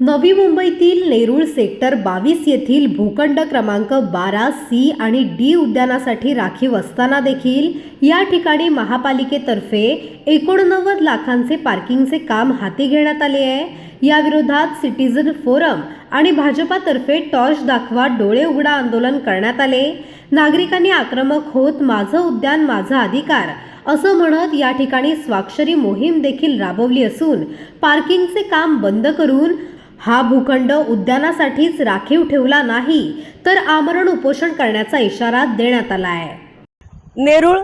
नवी मुंबईतील नेरूळ सेक्टर बावीस येथील भूखंड क्रमांक बारा सी आणि डी उद्यानासाठी राखीव असताना देखील या ठिकाणी महापालिकेतर्फे एकोणनव्वद लाखांचे पार्किंगचे काम हाती घेण्यात आले आहे. याविरोधात सिटीजन फोरम आणि भाजपातर्फे टॉर्च दाखवा डोळे उघडा आंदोलन करण्यात आले. नागरिकांनी आक्रमक होत माझं उद्यान माझा अधिकार असं म्हणत या ठिकाणी स्वाक्षरी मोहीम देखील राबवली असून पार्किंगचे काम बंद करून हा भूखंड उद्यानासाठीच राखीव ठेवला नाही तर आमरण उपोषण करण्याचा इशारा देण्यात आला आहे नेरुळ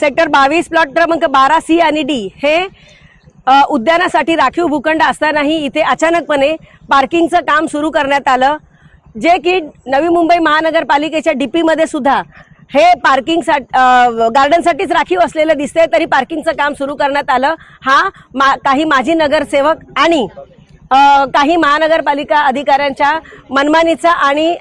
सेक्टर बावीस प्लॉट क्रमांक बारा सी आणि डी हे उद्यानासाठी राखीव भूखंड असतानाही इथे अचानकपणे पार्किंगचं काम सुरू करण्यात आलं. जे की नवी मुंबई महानगरपालिकेच्या डी पीमध्ये सुद्धा हे पार्किंगसाठी गार्डनसाठीच राखीव असलेलं दिसतंय तरी पार्किंगचं काम सुरू करण्यात आलं. हा मा काही माजी नगरसेवक आणि काही महानगरपालिका अधिकाऱ्यांच्या मनमानीचा आणि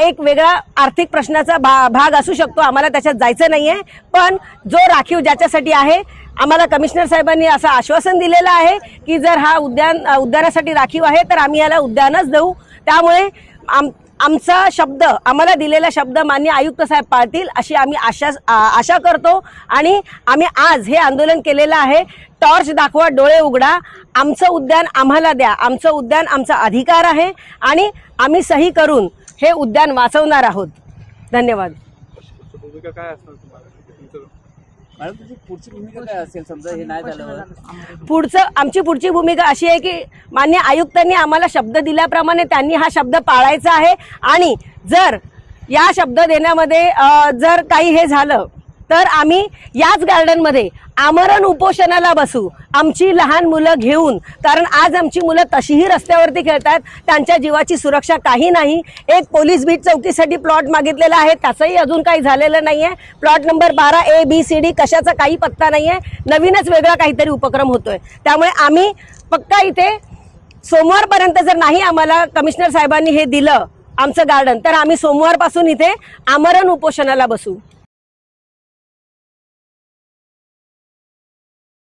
एक वेगळा आर्थिक प्रश्नाचा भा भाग असू शकतो. आम्हाला त्याच्यात जायचं नाही आहे पण जो राखीव ज्याच्यासाठी आहे आम्हाला कमिशनर साहेबांनी असं आश्वासन दिलेलं आहे की जर हा उद्यान उद्यानासाठी राखीव आहे तर आम्ही याला उद्यानच देऊ. त्यामुळे आम आमचा शब्द आम्हाला दिलेला शब्द मान्य आयुक्त साहेब पाळतील अशी आम्ही आशा आशा करतो. आणि आम्ही आज हे आंदोलन केलेलं आहे. टॉर्च दाखवा डोळे उघडा. आमचं उद्यान आम्हाला द्या. आमचं उद्यान आमचा अधिकार आहे. आणि आम्ही सही करून हे उद्यान वाचवणार आहोत. धन्यवाद. मॅडम तुझी पुढची भूमिका काय असेल? समजा हे नाही झालं पुढचं आमची पुढची भूमिका अशी आहे की मान्य आयुक्तांनी आम्हाला शब्द दिल्याप्रमाणे त्यांनी हा शब्द पाळायचा आहे. आणि जर या शब्द देण्यामध्ये जर काही हे झालं तर आम्ही याच गार्डनमध्ये आमरण उपोषणाला बसू. आमची लहान मुलं घेऊन. कारण आज आमची मुलं तशीही रस्त्यावरती खेळतात. त्यांच्या जीवाची सुरक्षा काही नाही. एक पोलीस बीट चौकीसाठी प्लॉट मागितलेला आहे. त्याचंही अजून काही झालेलं नाही आहे प्लॉट नंबर बारा ए बी सी डी कशाचा काही पत्ता नाही आहे नवीनच वेगळा काहीतरी उपक्रम होतोय. त्यामुळे आम्ही पक्का इथे सोमवारपर्यंत जर नाही आम्हाला कमिशनर साहेबांनी हे दिलं आमचं गार्डन तर आम्ही सोमवारपासून इथे आमरण उपोषणाला बसू.